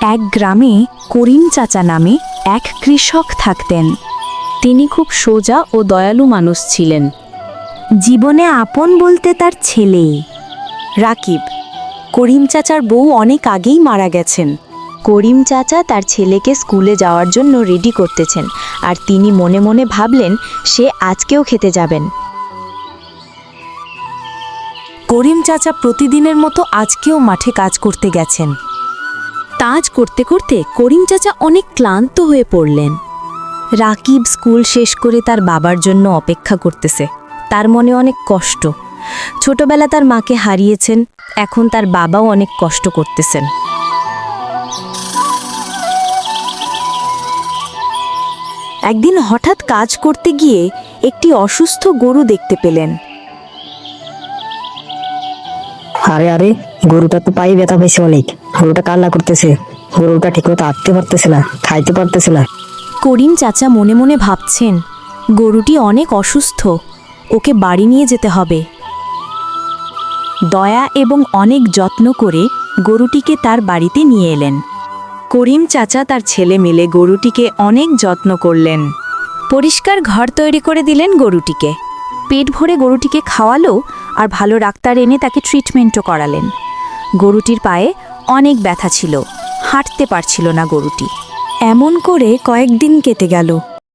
এক গ্রামে করিম চাচা নামে এক কৃষক থাকতেন। তিনি খুব সোজা ও দয়ালু মানুষ ছিলেন। জীবনে আপন বলতে তার ছেলেই রাকিব। করিম চাচার বউ অনেক আগেই মারা গেছেন। করিম চাচা তার ছেলেকে স্কুলে যাওয়ার জন্য রেডি করতেছেন আর তিনি মনে মনে ভাবলেন, সে আজকেও খেতে যাবেন। করিম চাচা প্রতিদিনের মতো আজকেও মাঠে কাজ করতে গেছেন। কাজ করতে করতে করিম চাচা অনেক ক্লান্ত হয়ে পড়লেন। রাকিব স্কুল শেষ করে তার বাবার জন্য অপেক্ষা করতেছে। তার মনে অনেক কষ্ট। ছোটবেলা তার মাকে হারিয়েছেন, এখন তার বাবাও অনেক কষ্ট করতেছেন। একদিন হঠাৎ কাজ করতে গিয়ে একটি অসুস্থ গরু দেখতে পেলেন। আরে আরে, গরুটা তো পায়ে ব্যথা পেয়েছে অনেক। গরুটা কান্না করতেছে। গরুটা ঠিকমতো হাঁটতে পারতেছে না, খাইতে পারতেছে না। করিম চাচা মনে মনে ভাবছেন, গরুটি অনেক অসুস্থ, ওকে বাড়ি নিয়ে যেতে হবে। দয়া এবং অনেক যত্ন করে গরুটিকে তার বাড়িতে নিয়ে এলেন। করিম চাচা তার ছেলে মিলে গরুটিকে অনেক যত্ন করলেন। পরিষ্কার ঘর তৈরি করে দিলেন গরুটিকে। পেট ভরে গরুটিকে খাওয়ালো আর ভালো ডাক্তার এনে তাকে ট্রিটমেন্টও করালেন। গরুটির পায়ে অনেক ব্যথা ছিল, হাঁটতে পারছিল না গরুটি। এমন করে কয়েকদিন কেটে গেল।